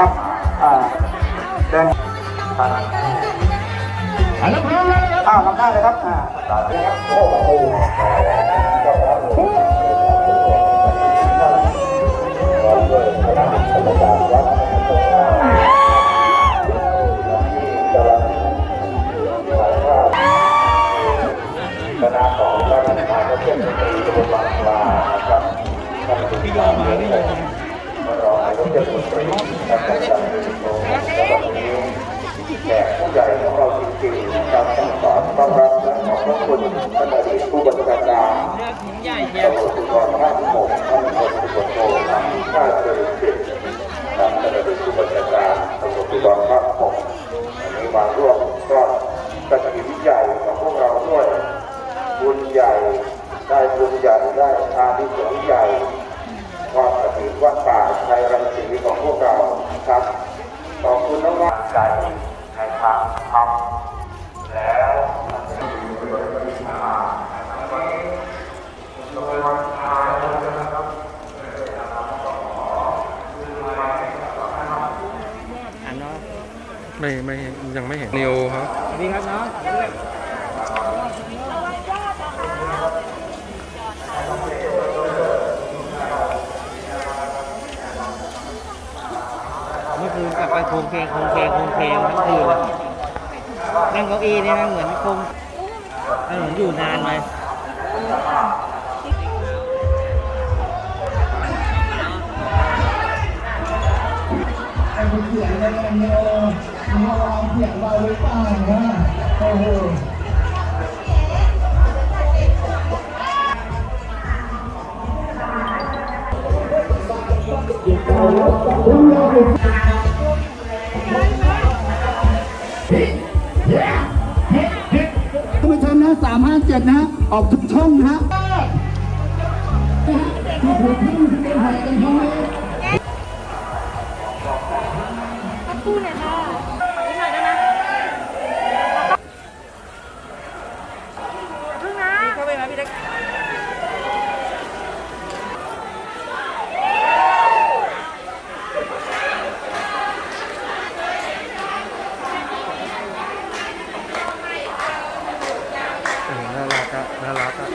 นะครับอ่าเดินอันนั้นพร้อมแล้วนะครับอ้าวทำได้เลยครับอ่าเลยครับโอ้โหคณะของพระราชทานเช่นดนตรีตะบนบางปลานะครับท่านผู้การเมืองมารองนายกเทศมนตรีท่านอาจารย์วิโรจน์ และวันนี้แขกผู้ใหญ่ของเราจริงๆนะครับต้องสอนต้อนรับและขอบพระคุณท่านอดีตผู้บัญชาการตำรวจภูธรภาคหกท่านพลตำรวจโทนำข้าเจริญกิจครับท่านอดีตผู้บัญชาการตำรวจภูธรภาคหกวันนี้มาร่วมก็กระถิ่นใหญ่ของพวกเราด้วยบุญใหญ่ได้บุญใหญ่ได้อานิสงส์ใหญ่ ไม่ไม่ยังไม่เห็นนิวครับ ดีครับเมื่อคื นกลับไปโคงเคงโคงเคงโคงเคงทั้งคืนเลยนั่งเก้าอี้นี่นะเหมือนคงเหมือนอยู่นานเลยเสียงแล้วกันเนี่ยมีวางเสียงเราหรือเปล่านะโอ้โหท่านผู้ชมนะ 357นะออกทุกช่องนะคู่นหายกันคะขอนิดหน่อยได้ไหมเพิ่งนะเข้าไปนะพี่เล็ก เออ น่ารักอะน่ารักอะ